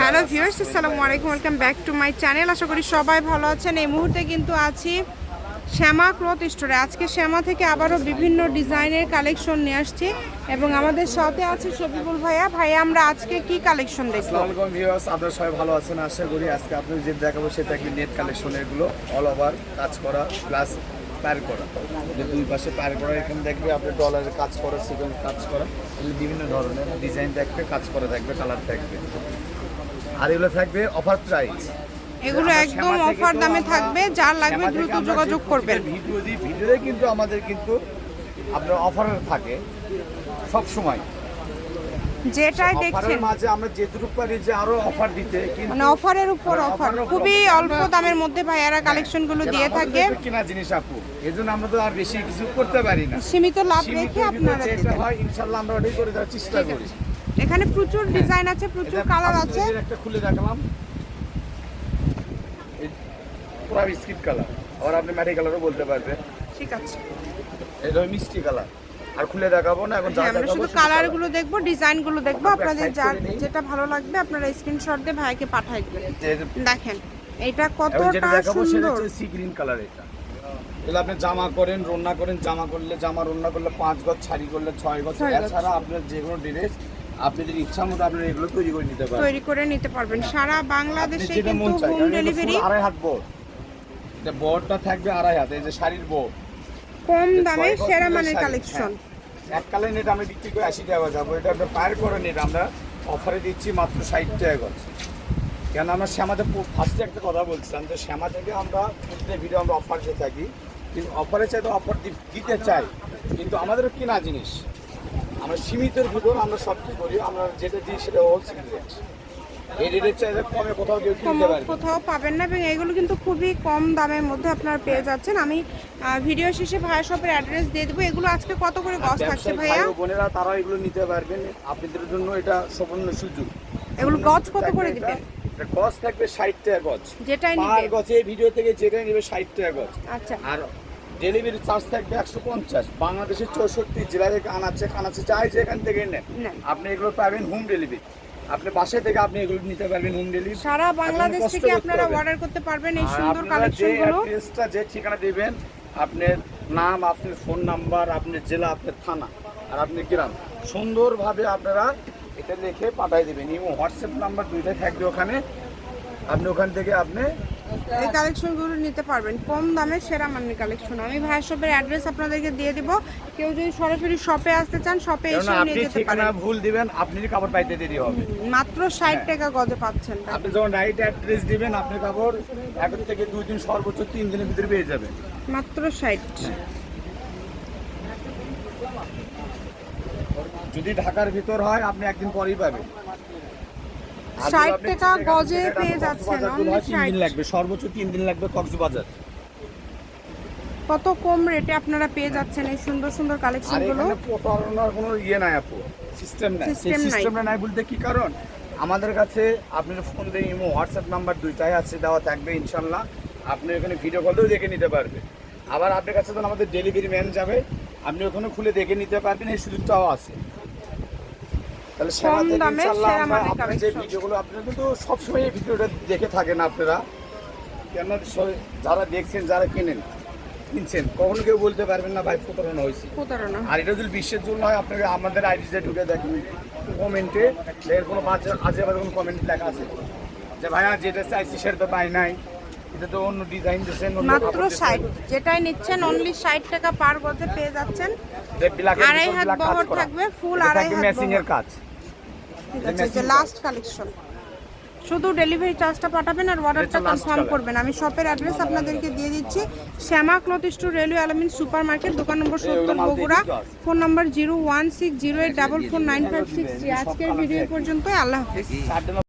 Hello viewers আসসালামু আলাইকুম welcome back to my channel আশা করি সবাই ভালো আছেন। এই মুহূর্তে কিন্তু আছি শ্যামা ক্লথ স্টোরে। আজকে শ্যামা থেকে আবারও বিভিন্ন ডিজাইনের কালেকশন নিয়ে আসছি এবং আমাদের সাথে আছে শফিকুল ভাইয়া। ভাইয়া, আমরা আজকে কি কালেকশন দেখব? আসসালামু ভিউয়ার্স আপনারা সবাই ভালো আছেন আশা করি। আজকে আপনাদের যে দেখাবো সেটা কি নেট কালেকশন এগুলো অল ওভার কাজ করা প্লাস পার করা। দুই পাশে পার করা, এখানে দেখবে আপনার ডলারের কাজ করা সিকোয়েন্স কাজ করা। বিভিন্ন ধরনের ডিজাইন থাকবে কাজ করা থাকবে কালার থাকবে আর এগুলো থাকবে অফার প্রাইস এগুলো একদম অফার দামে থাকবে যার লাগবে দ্রুত যোগাযোগ করবেন। ভিডিও দিই ভিডিওতে কিন্তু আমাদের কিন্তু আপনার অফার থাকে সব সময় যেটাই দেখছেন। মাঝে আমরা যেটুকু পারি যে আরও অফার দিতে কিন্তু মানে অফারের উপর মানে অফার উপর খুবই অল্প দামের মধ্যে ভাইয়ারা কালেকশনগুলো যেটা দিয়ে থাকে। কেনা জিনিস আপু এজন্য আমরা তো আর বেশি কিছু করতে পারি না। সীমিত লাভ রেখে আপনারা যেটা হয় ইনশাল্লাহ আমরা ওটাই করে দেওয়ার চেষ্টা করি। এখানে প্রচুর ডিজাইন আছে প্রচুর কালার আছে। একটা খুলে দেখালাম। পুরা বিস্কিট কালার। আর আপনি ম্যাটি কালারও বলতে পারবেন ঠিক আছে। এটা মিষ্টি কালার। আর খুলে দেখাবো না এখন যা হ্যাঁ আমরা শুধু শুধু কালার। গুলো দেখব ডিজাইনগুলো দেখব আপনাদের যার যেটা ভালো লাগবে আপনারা স্ক্রিনশট দিয়ে ভাইকে পাঠাই দিবেন। দেখেন এটা কতটা সুন্দর। সি গ্রিন কালার এটা। এগুলো আপনি জামা করেন রন্না করেন জামা করলে জামা রন্না করলে পাঁচ গজ ছাড়ি করলে ছয় গজ। এছাড়া আপনার যে কোনো ড্রেস আপনাদের ইচ্ছা মতো আপনারা এগুলো তৈরি করে নিতে পারেন। তৈরি করে নিতে পারবেন। সারা বাংলাদেশে কিন্তু চায় হোম ডেলিভারি আড়াই হাত বোর্ড। এটা বোর্ডটা থাকবে আড়াই হাত এই যে শাড়ির বোর্ড। কম দামে সেরা মানের কালেকশন হ্যাঁ। এক কালে নেট আমি বিক্রি করে আশি টাকা যাব এটা আপনার পায়ের করে নেট আমরা অফারে দিচ্ছি মাত্র ষাট টাকা গজ কেন আমরা শ্যামাতে ফার্স্টে একটা কথা বলছিলাম যে শ্যামা থেকে আমরা প্রতিটা ভিডিও আমরা অফার দিয়ে থাকি। কিন্তু অফারের চাইতে অফার দিতে চাই কিন্তু আমাদের কিনা জিনিস। আমরা সীমিতের ভিতর আমরা সব কিছু করি আমরা যেটা দিই সেটা হোলসেল রেট এই রেটের চাইতে কমে কোথাও কেউ কিনতে পারবে কোথাও পাবেন না এবং এগুলো কিন্তু খুবই কম দামের মধ্যে আপনারা পেয়ে যাচ্ছেন। আমি ভিডিও শেষে ভাইয়া শপের অ্যাড্রেস দিয়ে দেবো। এগুলো আজকে কত করে গজ থাকছে ভাইয়া? বোনেরা তারা এগুলো নিতে পারবেন। আপনাদের জন্য এটা সুবর্ণ সুযোগ। এগুলো গজ কত করে এটা- দিবেন গজ থাকবে ষাট টাকা গজ যেটাই নিবে। গজে ভিডিও থেকে যেটাই নেবে ষাট টাকা গজ আচ্ছা। আর ডেলিভারি চার্জ থাকবে একশো পঞ্চাশ। বাংলাদেশের চৌষট্টি জেলা থেকে আনাচ্ছে কানাচ্ছে চাই যেখান থেকে নেন। আপনি এগুলো পাবেন হোম ডেলিভারি আপনি বাসা থেকে আপনি এগুলো নিতে পারবেন হোম ডেলিভারি সারা বাংলাদেশ থেকে আপনারা অর্ডার করতে পারবেন এই সুন্দর কালেকশন যে গুলো অ্যাড্রেসটা যে ঠিকানা দিবেন আপনার নাম আপনার ফোন নাম্বার আপনার জেলা আপনার থানা আর আপনার গ্রাম। সুন্দরভাবে আপনারা এটা লিখে পাঠিয়ে দেবেন। এবং হোয়াটসঅ্যাপ নাম্বার দুইটাই থাকবে ওখানে। আপনি ওখান থেকে আপনি এই কালেকশনগুলো নিতে পারবেন। কম দামে সেরা মানের কালেকশন আমি ভাইয়ের শপের অ্যাড্রেস আপনাদেরকে দিয়ে দিব। কেউ যদি সরাসরি শপে আসতে চান শপে এসে নিয়ে যেতে পারেন। ভুল দিবেন আপনি কাপড় পাইতে দেরি হবে। মাত্র ষাট টাকা গজে পাচ্ছেন আপনি যখন রাইট অ্যাড্রেস দিবেন আপনি কাপড় এক থেকে দুই দিন সর্বোচ্চ তিন দিনের ভিতরে পেয়ে যাবেন। মাত্র ষাট। যদি ঢাকার ভিতর হয় আপনি একদিন পরেই পাবেন। 60 টাকা গজে পেয়ে যাচ্ছেন, তিন দিন লাগবে সর্বোচ্চ তিন দিন লাগবে কক্সবাজার। কত কম রেটে আপনারা পেয়ে যাচ্ছেন এই সুন্দর সুন্দর কালেকশন আরগুলো প্রতারণার কোনো ইয়ে নাই আপু সিস্টেম নাই। System নাই। বলতে কি কারণ? আমাদের কাছে আপনার ফোন দিয়ে ইমো হোয়াটসঅ্যাপ নাম্বার দুইটাই আছে দেওয়া থাকবে ইনশাল্লাহ। আপনি ওখানে ভিডিও কলেও দেখে নিতে পারবে আবার আপনার কাছে যখন আমাদের ডেলিভারি ম্যান যাবে আপনি ওখানে খুলে দেখে নিতে পারবেন এই সুযোগটাও আছে। তাহলে সেরা যে ভিডিওগুলো আপনারা কিন্তু সবসময় এই ভিডিওটা দেখে থাকেন আপনারা। কেন যারা দেখছেন যারা কেনেন কিনছেন কখনো কেউ বলতে পারবেন না ভাই প্রতারণা হয়েছে। প্রতারণা। আর এটা যদি বিশ্বের জন্য হয় আপনাকে আমাদের আইডিতে ঢুকে দেখুন কমেন্টে। এর কোনো আজে বাজে কোনো কমেন্ট লেখা আছে। যে ভাইয়া যেটা চাইছি সেটা তো পাই নাই। এটা তো অন্য ডিজাইন দিয়েছেন মাত্র কাপড় দিয়েছেন। ষাট। যেটাই নিচ্ছেন অনলি ষাট টাকা পার গজে পেয়ে যাচ্ছেন। আড়াই হাত বহর থাকবে, এটা আড়াই হাত ম্যাচিং এর কাজ। ঠিক আছে লাস্ট কালেকশন শুধু ডেলিভারি চার্জটা পাঠাবেন আর অর্ডারটা কনফার্ম করবেন। আমি শপের অ্যাড্রেস আপনাদেরকে দিয়ে দিচ্ছি। Shyama cloth store railway Almin super market দোকান নম্বর সত্তর Bogura. Phone number zero one six zero eight double four nine five six আজকের ভিডিও পর্যন্ত আল্লাহ হাফিজ।